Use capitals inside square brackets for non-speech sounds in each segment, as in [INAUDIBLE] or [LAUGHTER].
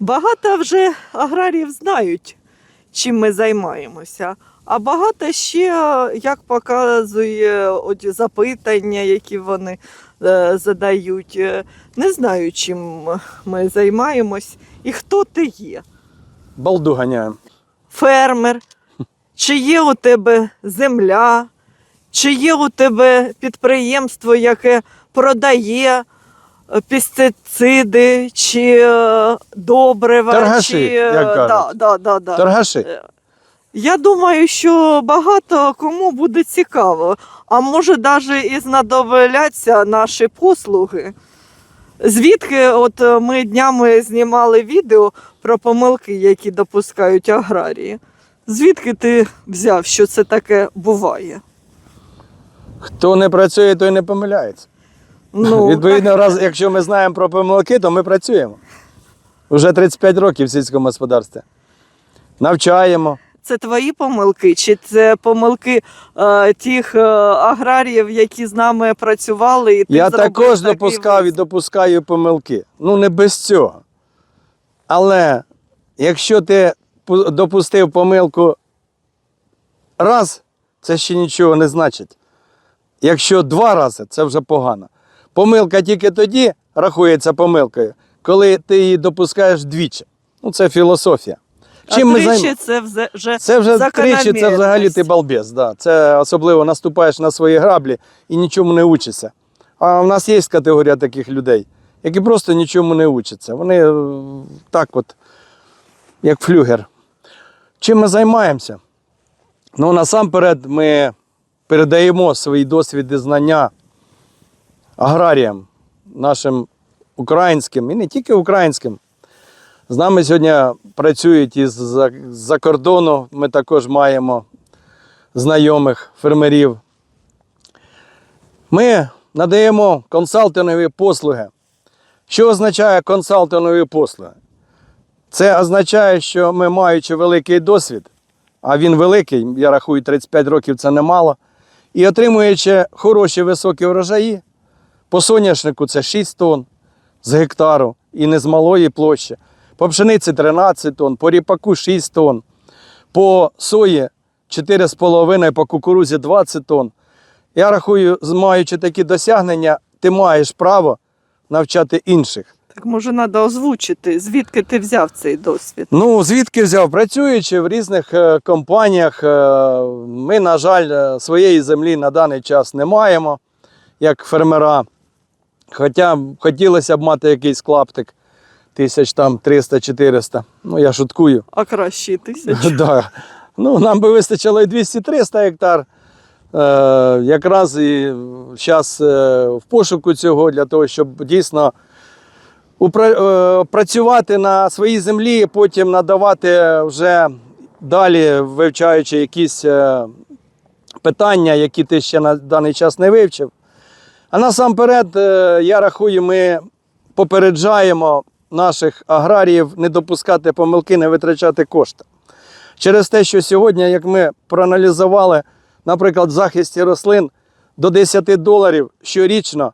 Багато вже аграріїв знають, чим ми займаємося. А багато ще, як показує от запитання, які вони е, задають, е, не знаю, чим ми займаємось і хто ти є. Балду ганяємо. Фермер, чи є у тебе земля, чи є у тебе підприємство, яке продає е, пестициди, чи е, добрива, Торгаші, чи, е, як кажуть. да, да, да. Торгаші. Я думаю, що багато кому буде цікаво, а може навіть і знадобляться наші послуги. Звідки от е, ми днями знімали відео про помилки, які допускають аграрії. Звідки ти взяв, що це таке буває? Хто не працює, той не помиляється. Ну, [LAUGHS] Відповідно, раз, якщо ми знаємо про помилки, то ми працюємо. Уже 35 років в сільському господарстві. Навчаємо. Це твої помилки, чи це помилки е, тих е, аграріїв, які з нами працювали? І ти Я також допускав і допускаю помилки. Ну, не без цього. Але якщо ти допустив помилку раз, це ще нічого не значить. Якщо два рази, це вже погано. Помилка тільки тоді рахується помилкою, коли ти її допускаєш двічі. Ну, це філософія. Чим а ми тричі займ... це вже, Це вже тричі, це взагалі ти балбес. Да. Це особливо наступаєш на свої граблі і нічому не учишся. А в нас є категорія таких людей, які просто нічому не учаться. Вони е, так от, як флюгер. Чим ми займаємося? Ну, насамперед, ми передаємо свої досвіди знання аграріям, нашим українським і не тільки українським. З нами сьогодні працюють із за- з-за кордону. Ми також маємо знайомих фермерів. Ми надаємо консалтингові послуги. Що означає консалтингові послуги? Це означає, що ми, маючи великий досвід, а він великий, я рахую, 35 років це немало, і отримуючи хороші високі врожаї, по соняшнику це 6 тонн з гектару і не з малої площі. По пшениці 13 тонн, по ріпаку 6 тонн, по сої 4,5, по кукурузі 20 тонн. Я рахую, маючи такі досягнення, ти маєш право навчати інших. Так може треба озвучити, звідки ти взяв цей досвід? Ну, звідки взяв? Працюючи в різних е, компаніях, е, ми, на жаль, е, своєї землі на даний час не маємо, як фермера. Хоча хотілося б мати якийсь клаптик тисяч там 300-400. Ну, я шуткую. А краще тисячі. [LAUGHS] да. ну, нам би вистачило і 200-300 гектар. Е, якраз і зараз в пошуку цього для того, щоб дійсно упра- е, працювати на своїй землі, потім надавати вже далі, вивчаючи якісь е, питання, які ти ще на даний час не вивчив. А насамперед, е, я рахую, ми попереджаємо наших аграріїв не допускати помилки, не витрачати кошти. Через те, що сьогодні, як ми проаналізували, наприклад, в захисті рослин до 10 доларів щорічно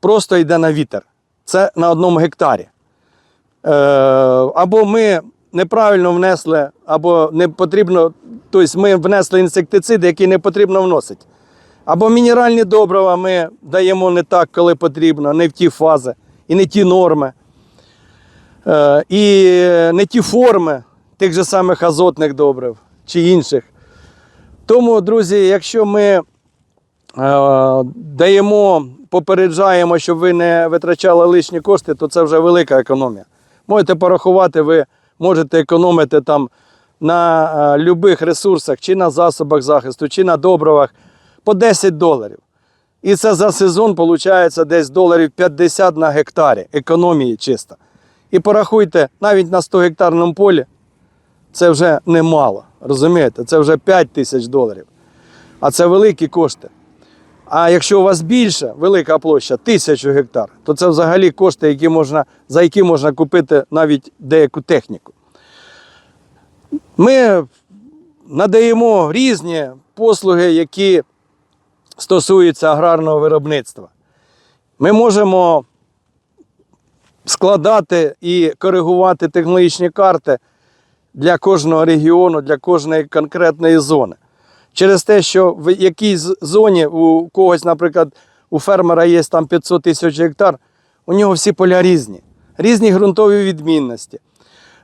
просто йде на вітер. Це на одному гектарі. Е, або ми неправильно внесли, або не потрібно, тобто ми внесли інсектициди, які не потрібно вносити. Або мінеральні добрива ми даємо не так, коли потрібно, не в ті фази і не ті норми. Е, і не ті форми тих же самих азотних добрив чи інших. Тому, друзі, якщо ми е, даємо, попереджаємо, щоб ви не витрачали лишні кошти, то це вже велика економія. Можете порахувати, ви можете економити там на е, любих ресурсах, чи на засобах захисту, чи на добривах по 10 доларів. І це за сезон виходить десь доларів 50 на гектарі економії чисто. І порахуйте, навіть на 100 гектарному полі це вже немало. Розумієте? Це вже 5 тисяч доларів. А це великі кошти. А якщо у вас більше, велика площа, тисячу гектар, то це взагалі кошти, які можна, за які можна купити навіть деяку техніку. Ми надаємо різні послуги, які стосуються аграрного виробництва. Ми можемо складати і коригувати технологічні карти для кожного регіону, для кожної конкретної зони. Через те, що в якійсь зоні у когось, наприклад, у фермера є там 500 тисяч гектар, у нього всі поля різні, різні ґрунтові відмінності,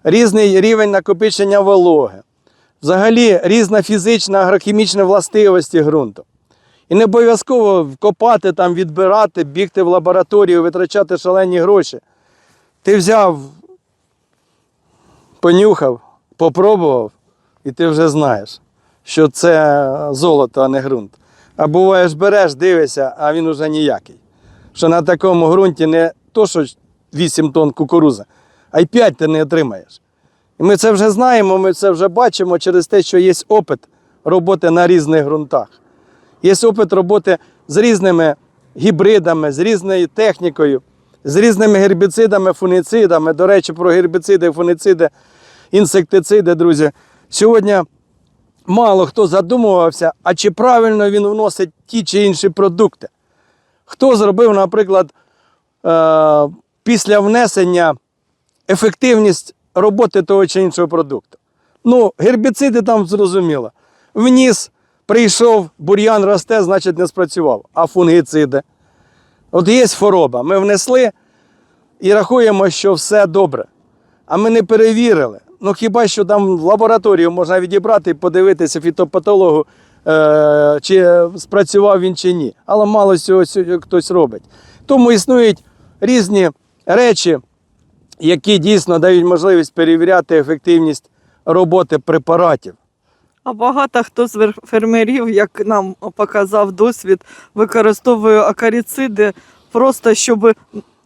різний рівень накопичення вологи, взагалі різна фізична агрохімічна властивості ґрунту. І не обов'язково копати, там, відбирати, бігти в лабораторію, витрачати шалені гроші. Ти взяв, понюхав, попробував, і ти вже знаєш, що це золото, а не ґрунт. А буває ж береш, дивишся, а він уже ніякий. Що на такому ґрунті не то, що 8 тонн кукурузи, а й 5 ти не отримаєш. І ми це вже знаємо, ми це вже бачимо через те, що є опит роботи на різних ґрунтах. Є опит роботи з різними гібридами, з різною технікою, з різними гербіцидами, фуніцидами. До речі, про гербіциди, фуніциди, інсектициди, друзі. Сьогодні мало хто задумувався, а чи правильно він вносить ті чи інші продукти. Хто зробив, наприклад, е- після внесення ефективність роботи того чи іншого продукту. Ну, гербіциди там зрозуміло. Вніс, прийшов, бур'ян росте, значить не спрацював. А фунгіциди. От є хвороба. Ми внесли і рахуємо, що все добре. А ми не перевірили. Ну хіба що там в лабораторію можна відібрати і подивитися фітопатологу, е- чи спрацював він чи ні. Але мало цього хтось робить. Тому існують різні речі, які дійсно дають можливість перевіряти ефективність роботи препаратів. А багато хто з фермерів, як нам показав досвід, використовує акаріциди просто щоб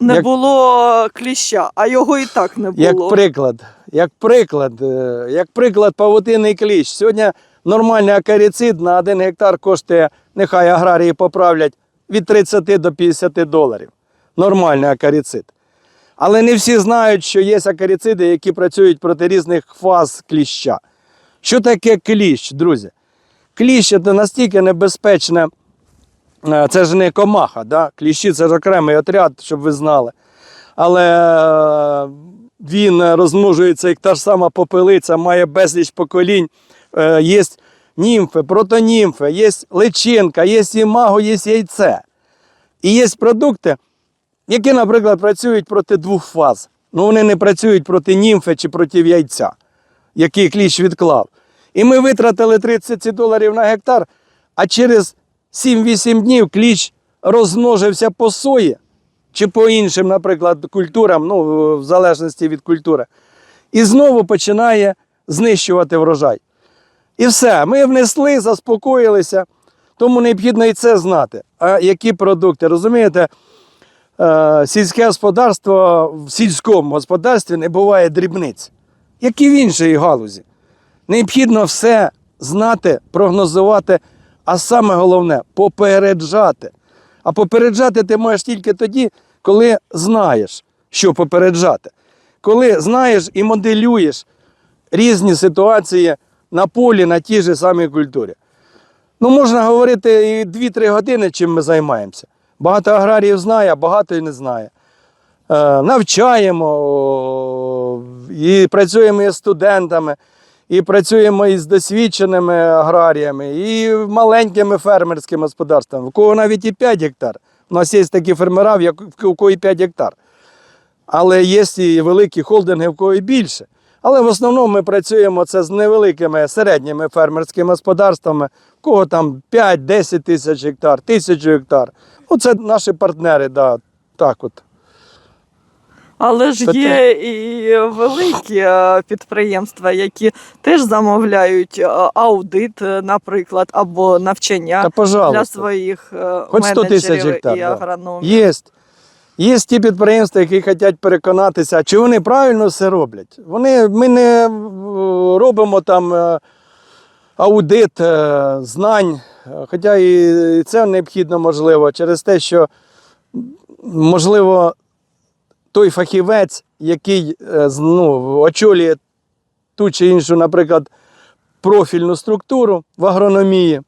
не Як- було кліща, а його і так не було. Як приклад, як приклад, е, як приклад павутинний кліщ. Сьогодні нормальний акаріцид на 1 гектар коштує, нехай аграрії поправлять, від 30 до 50 доларів. Нормальний акаріцид. Але не всі знають, що є акаріциди, які працюють проти різних фаз кліща. Що таке кліщ, друзі? Кліщ це настільки небезпечне, е, це ж не комаха, да? кліщі це ж окремий отряд, щоб ви знали. Але е, він розмножується як та ж сама попелиця, має безліч поколінь. Е, Є німфи, протонімфи, є личинка, є імаго, є яйце. І є продукти, які, наприклад, працюють проти двох фаз. Ну, вони не працюють проти німфи чи проти яйця, який кліщ відклав. І ми витратили 30 доларів на гектар, а через 7-8 днів кліщ розмножився по сої чи по іншим, наприклад, культурам, ну, в залежності від культури, і знову починає знищувати врожай. І все, ми внесли, заспокоїлися, тому необхідно і це знати. А які продукти? Розумієте, е, сільське господарство в сільському господарстві не буває дрібниць, як і в іншій галузі. Необхідно все знати, прогнозувати, а саме головне попереджати. А попереджати ти можеш тільки тоді, коли знаєш, що попереджати. Коли знаєш і моделюєш різні ситуації на полі, на тій же самій культурі. Ну, можна говорити і 2-3 години, чим ми займаємося. Багато аграріїв знає, а багато і не знає. Е, навчаємо і працюємо із студентами, і працюємо із досвідченими аграріями, і маленькими фермерськими господарствами, у кого навіть і 5 гектар. У нас є такі фермера, в кого і 5 гектар. Але є і великі холдинги, в кого і більше. Але в основному ми працюємо це з невеликими середніми фермерськими господарствами, в кого там 5-10 тисяч гектар, тисячу гектар. Оце наші партнери, да, так от. Але ж є і великі е, підприємства, які теж замовляють е, аудит, е, наприклад, або навчання Та для своїх Хоч 100 тисяч менеджерів гектар, і агрономів. Є. Є ті підприємства, які хочуть переконатися, чи вони правильно все роблять. Вони, ми не робимо там аудит знань, хоча і це необхідно можливо, через те, що можливо той фахівець, який е, ну, очолює ту чи іншу, наприклад, профільну структуру в агрономії,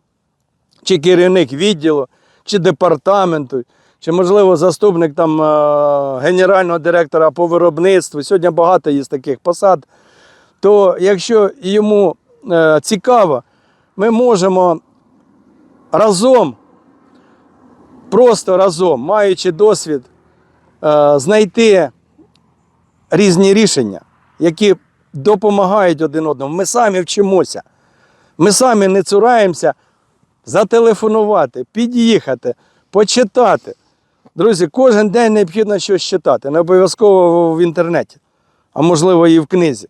чи керівник відділу, чи департаменту, чи, можливо, заступник там, е, генерального директора по виробництву. Сьогодні багато є таких посад. То якщо йому е, цікаво, ми можемо разом, просто разом, маючи досвід, знайти різні рішення, які допомагають один одному. Ми самі вчимося. Ми самі не цураємося зателефонувати, під'їхати, почитати. Друзі, кожен день необхідно щось читати, не обов'язково в інтернеті, а можливо і в книзі.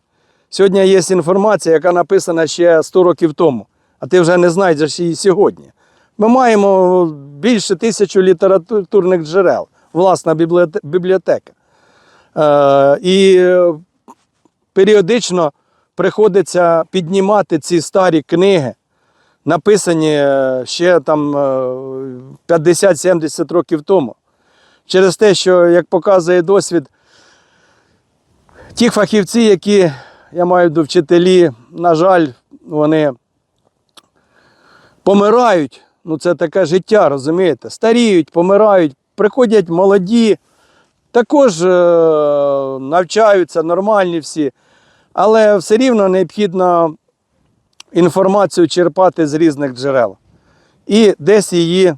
Сьогодні є інформація, яка написана ще 100 років тому, а ти вже не знайдеш її сьогодні. Ми маємо більше тисячі літературних джерел, власна бібліотека. Е, і е, періодично приходиться піднімати ці старі книги, написані е, ще там е, 50-70 років тому. Через те, що, як показує досвід, ті фахівці, які я маю до вчителі, на жаль, вони помирають. Ну, це таке життя, розумієте? Старіють, помирають, приходять молоді, також е, навчаються нормальні всі, але все рівно необхідно інформацію черпати з різних джерел і десь її е,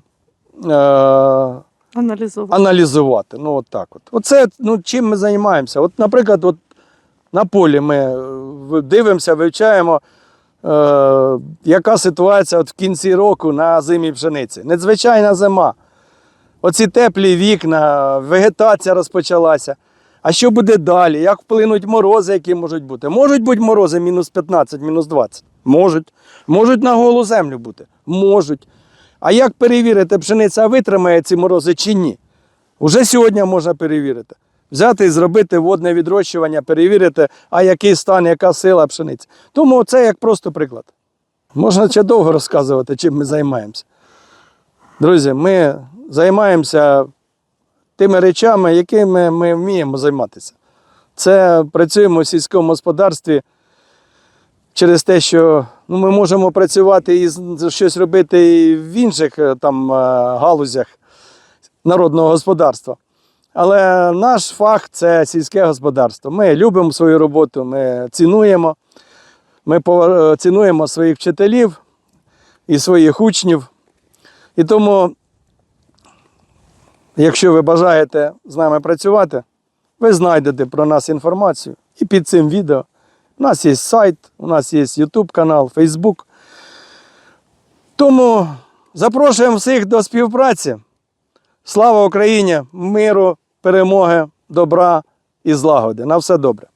Аналізувати. аналізувати. Ну, от так от. Оце ну, чим ми займаємося. От, наприклад, от на полі ми е, дивимося, вивчаємо, е, яка ситуація от в кінці року на зимі пшениці. Надзвичайна зима. Оці теплі вікна, вегетація розпочалася. А що буде далі? Як вплинуть морози, які можуть бути? Можуть бути морози мінус 15, мінус 20? Можуть. Можуть на голу землю бути? Можуть. А як перевірити, пшениця витримає ці морози чи ні? Уже сьогодні можна перевірити. Взяти і зробити водне відрощування, перевірити, а який стан, яка сила пшениці. Тому це як просто приклад. Можна ще довго розказувати, чим ми займаємося. Друзі, ми займаємося тими речами, якими ми вміємо займатися. Це працюємо в сільському господарстві через те, що ну, ми можемо працювати і щось робити і в інших е, там е, галузях народного господарства. Але наш фах це сільське господарство. Ми любимо свою роботу, ми цінуємо. Ми е, цінуємо своїх вчителів і своїх учнів. І тому, якщо ви бажаєте з нами працювати, ви знайдете про нас інформацію і під цим відео. У нас є сайт, у нас є YouTube канал, Facebook. Тому запрошуємо всіх до співпраці. Слава Україні, миру, перемоги, добра і злагоди. На все добре.